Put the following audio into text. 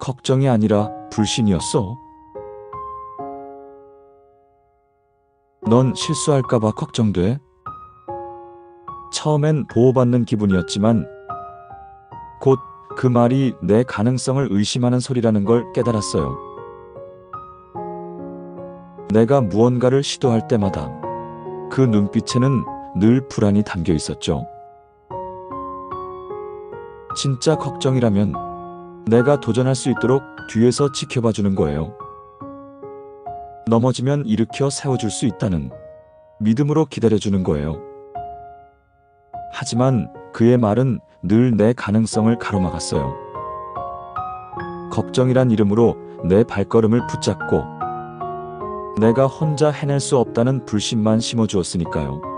걱정이 아니라 불신이었어. 넌 실수할까봐 걱정돼. 처음엔 보호받는 기분이었지만 곧 그 말이 내 가능성을 의심하는 소리라는 걸 깨달았어요. 내가 무언가를 시도할 때마다 그 눈빛에는 늘 불안이 담겨 있었죠. 진짜 걱정이라면 내가 도전할 수 있도록 뒤에서 지켜봐 주는 거예요. 넘어지면 일으켜 세워줄 수 있다는 믿음으로 기다려주는 거예요. 하지만 그의 말은 늘 내 가능성을 가로막았어요. 걱정이란 이름으로 내 발걸음을 붙잡고 내가 혼자 해낼 수 없다는 불신만 심어주었으니까요.